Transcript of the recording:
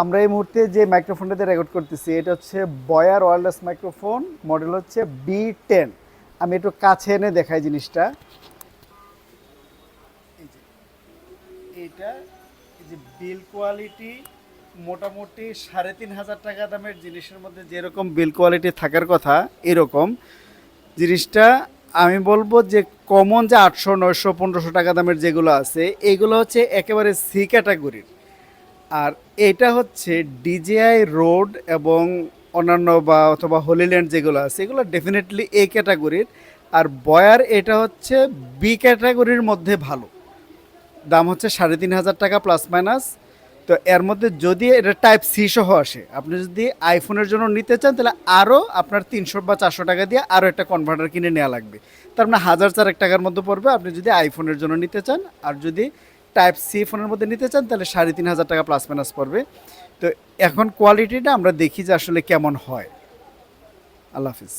আমরা এই মুহূর্তে যে মাইক্রোফোনটাতে রেকর্ড করতেছি, এটা হচ্ছে বয়ার ওয়্যারলেস মাইক্রোফোন মডেল হচ্ছে বি টেন আমি একটু কাছে এনে দেখাই জিনিসটা। এই যে বিল কোয়ালিটি মোটামুটি সাড়ে তিন হাজার টাকা দামের জিনিসের মধ্যে যেরকম বিল কোয়ালিটি থাকার কথা, এরকম। জিনিসটা আমি বলব যে কমন যে আটশো, নয়শো, পনেরোশো টাকা দামের যেগুলো আছে, এগুলো হচ্ছে একেবারে সি ক্যাটাগরির আর এটা হচ্ছে ডিজিআই রোড এবং অন্যান্য বা অথবা হোলিল্যান্ড যেগুলো আছে, এগুলো ডেফিনেটলি এ ক্যাটাগরির আর বয়ার এটা হচ্ছে বি ক্যাটাগরির মধ্যে ভালো। দাম হচ্ছে সাড়ে তিন হাজার টাকা প্লাস মাইনাস তো এর মধ্যে যদি এটা টাইপ সি সহ আসে, আপনি যদি আইফোনের জন্য নিতে চান, তাহলে আরও আপনার তিনশো বা চারশো টাকা দিয়ে আরও একটা কনভার্টার কিনে নেওয়া লাগবে। তার মানে হাজার চারেক টাকার মধ্যে পড়বে। আপনি যদি আইফোনের জন্য নিতে চান, আর যদি টাইপ সি ফোনের মধ্যে নিতে চান, তাহলে সাড়ে তিন হাজার টাকা প্লাস মাইনাস পড়বে। তো এখন কোয়ালিটিটা আমরা দেখি যে আসলে কেমন হয়। আল্লাহ হাফিজ।